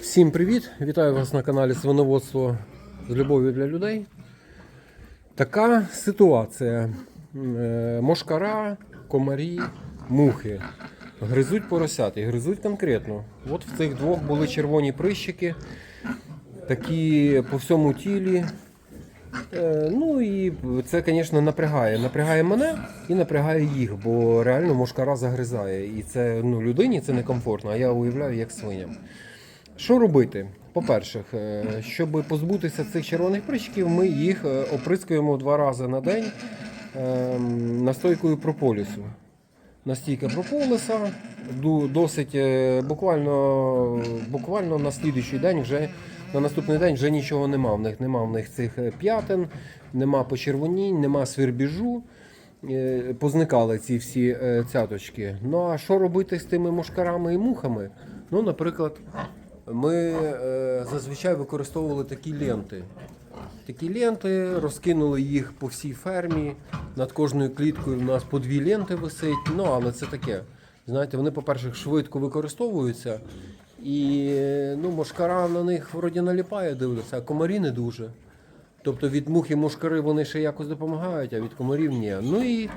Всім привіт! Вітаю вас на каналі Свиноводство з любов'ю для людей. Така ситуація. Е, Мошкара, комарі, мухи. Гризуть поросят і гризуть конкретно. От в цих двох були червоні прищики, такі по всьому тілі. Е, Ну і це, звісно, напрягає. Напрягає мене і напрягає їх, бо реально мошкара загризає. І це ну, людині це некомфортно, а я уявляю, як свиням. Що робити? По-перше, щоб позбутися цих червоних прищиків, ми їх е, оприскуємо два рази на день ем, настойкою прополісу. Настійка прополиса, досить е, буквально, буквально на слідуючий день вже на наступний день вже нічого нема. В них нема в них цих е, п'ятин, нема почервонінь, нема свірбіжу. Е, Позникали ці всі е, цяточки. Ну а що робити з тими мошкарами і мухами? Ну, наприклад, ми зазвичай використовували такі ленти. Такі ленти, розкинули їх по всій фермі. Над кожною кліткою у нас по дві ленти висить. Ну, але це таке. Знаєте, вони, по-перше, швидко використовуються. І ну, мошкара на них вроді наліпає, дивлюся, а комарі не дуже. Тобто від мухи мошкари вони ще якось допомагають, а від комарів ні. Ну і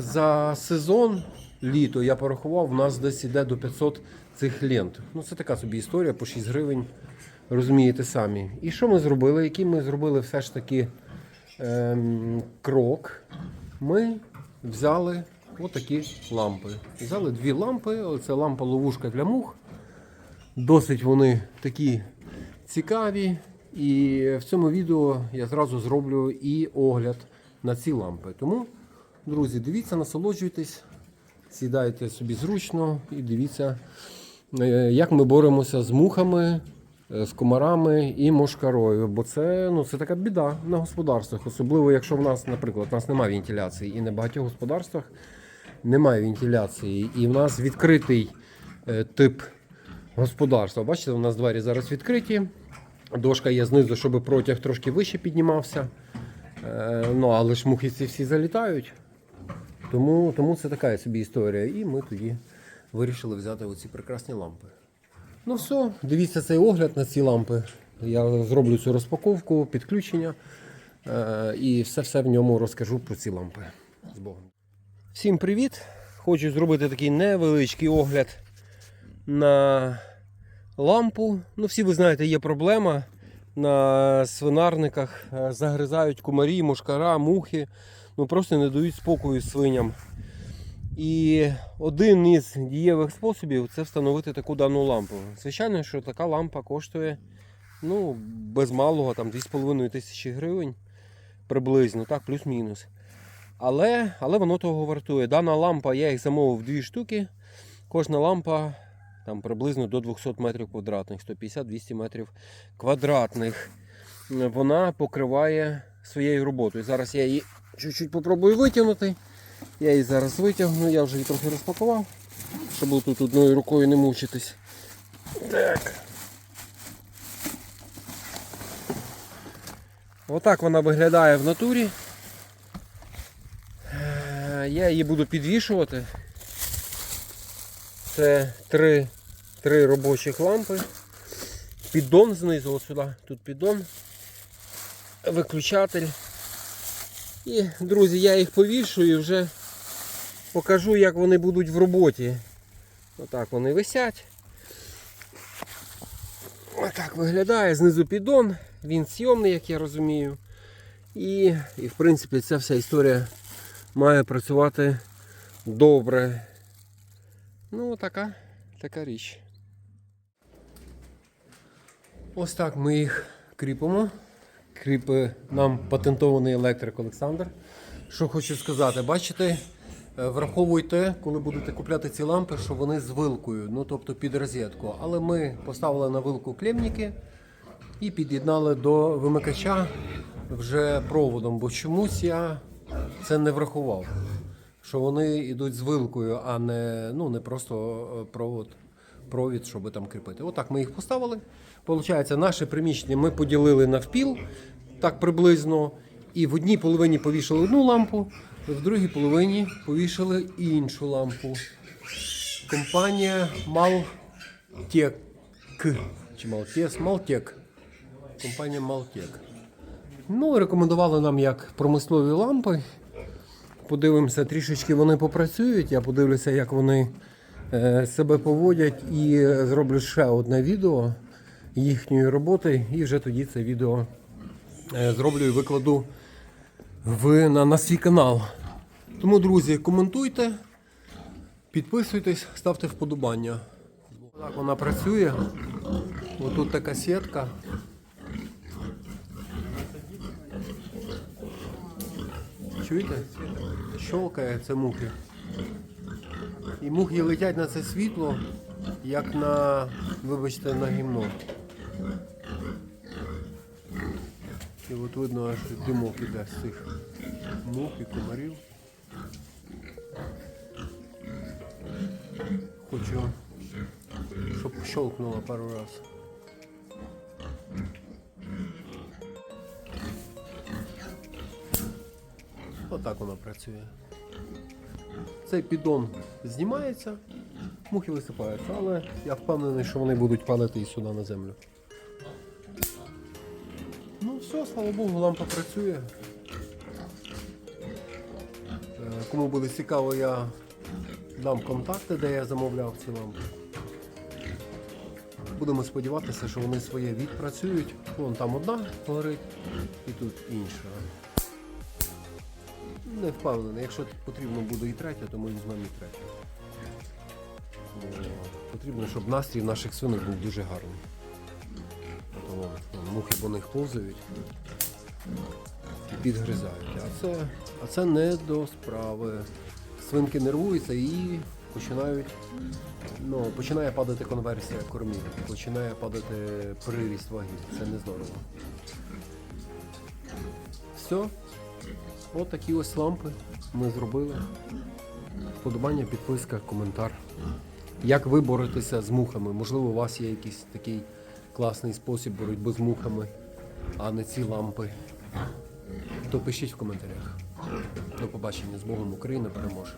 за сезон літо я порахував, у нас десь іде до 500 цих лент. Ну це така собі історія по 6 гривень. Розумієте самі. І що ми зробили? Який ми зробили все ж таки ем, крок? Ми взяли отакі лампи. Взяли дві лампи. Оце лампа ловушка для мух. Досить вони такі цікаві. І в цьому відео я зразу зроблю і огляд на ці лампи. Тому, друзі, дивіться, насолоджуйтесь, сідайте собі зручно і дивіться, е, як ми боремося з мухами, е, з комарами і мошкарою. Бо це, ну, це така біда на господарствах. Особливо, якщо в нас, наприклад, в нас немає вентиляції, і на багатьох господарствах немає вентиляції, і в нас відкритий е, тип господарства. Бачите, у нас двері зараз відкриті. Дошка є знизу, щоб протяг трошки вище піднімався. Е, ну, але ж мухи ці всі залітають. Тому, тому це така собі історія. І ми тоді вирішили взяти оці прекрасні лампи. Ну все, дивіться цей огляд на ці лампи. Я зроблю цю розпаковку, підключення е, і все-все в ньому розкажу про ці лампи. З Богом. Всім привіт! Хочу зробити такий невеличкий огляд на лампу. Ну, всі ви знаєте, є проблема. На свинарниках е, загризають кумарі, мушкара, мухи. Ну просто не дають спокою свиням. І один із дієвих способів це встановити таку дану лампу. Звичайно, що така лампа коштує ну, без малого там 2,5 тисячі гривень приблизно, так, плюс-мінус. Але, але воно того вартує. Дана лампа, я їх замовив дві штуки. Кожна лампа там приблизно до 200 метрів квадратних, 150-200 метрів квадратних. Вона покриває своєю роботою. Зараз я її чуть-чуть попробую витягнути. Я її зараз витягну, я вже її трохи розпакував, щоб тут одною рукою не мучитись. Так. Отак вона виглядає в натурі. Е, Я її буду підвішувати. Це три, три робочих лампи. Піддон знизу, ось сюди, тут піддон, виключатель. І, друзі, я їх повішую і вже покажу, як вони будуть в роботі. Отак вони висять. Отак виглядає, знизу піддон, він сйомний, як я розумію. І, і в принципі ця вся історія має працювати добре. Ну, така, така річ. Ось так ми їх кріпимо. Кріпи нам патентований електрик Олександр. Що хочу сказати, бачите, е, враховуйте, коли будете купляти ці лампи, що вони з вилкою, ну тобто під розетку. Але ми поставили на вилку клемніки і під'єднали до вимикача вже проводом, бо чомусь я це не врахував. Що вони йдуть з вилкою, а не, ну, не просто е, провод, провід, щоб там кріпити. Отак ми їх поставили. Получається, наше приміщення ми поділили навпіл, так приблизно. І в одній половині повішали одну лампу, в другій половині повішали іншу лампу. Компанія Малтек. Чи Малтес? Малтек. Компанія Малтек. Ну, рекомендували нам як промислові лампи. Подивимося, трішечки вони попрацюють. Я подивлюся, як вони е, себе поводять, і зроблю ще одне відео їхньої роботи. І вже тоді це відео е, зроблю і викладу в, на, на свій канал. Тому, друзі, коментуйте, підписуйтесь, ставте вподобання. Так вона працює. Отут така сітка. Чуєте? Щолкає це мухи. І мухи летять на це світло, як на, вибачте, на гімно. І от видно, аж димок іде з цих мух і комарів. Хочу, щоб щолкнуло пару раз. Отак воно працює. Цей піддон знімається, мухи висипаються, але я впевнений, що вони будуть падати і сюди на землю. Ну все, слава Богу, лампа працює. Е, Кому буде цікаво, я дам контакти, де я замовляв ці лампи. Будемо сподіватися, що вони своє відпрацюють. Вон там одна горить і тут інша. Не впевнений. Якщо потрібно буде і третя, то ми візьмемо і третю. Бо Потрібно, щоб настрій наших свинок був дуже гарний. Вон, мухи по них повзають і підгризають. А це, а це не до справи. Свинки нервуються і починають. Ну, починає падати конверсія кормів, починає падати приріст ваги. Це не здорово. Все. От такі ось лампи ми зробили. Вподобання, підписка, коментар. Як ви боретеся з мухами? Можливо, у вас є якийсь такий класний спосіб боротьби з мухами, а не ці лампи. То пишіть в коментарях. До побачення з Богом Україна переможе.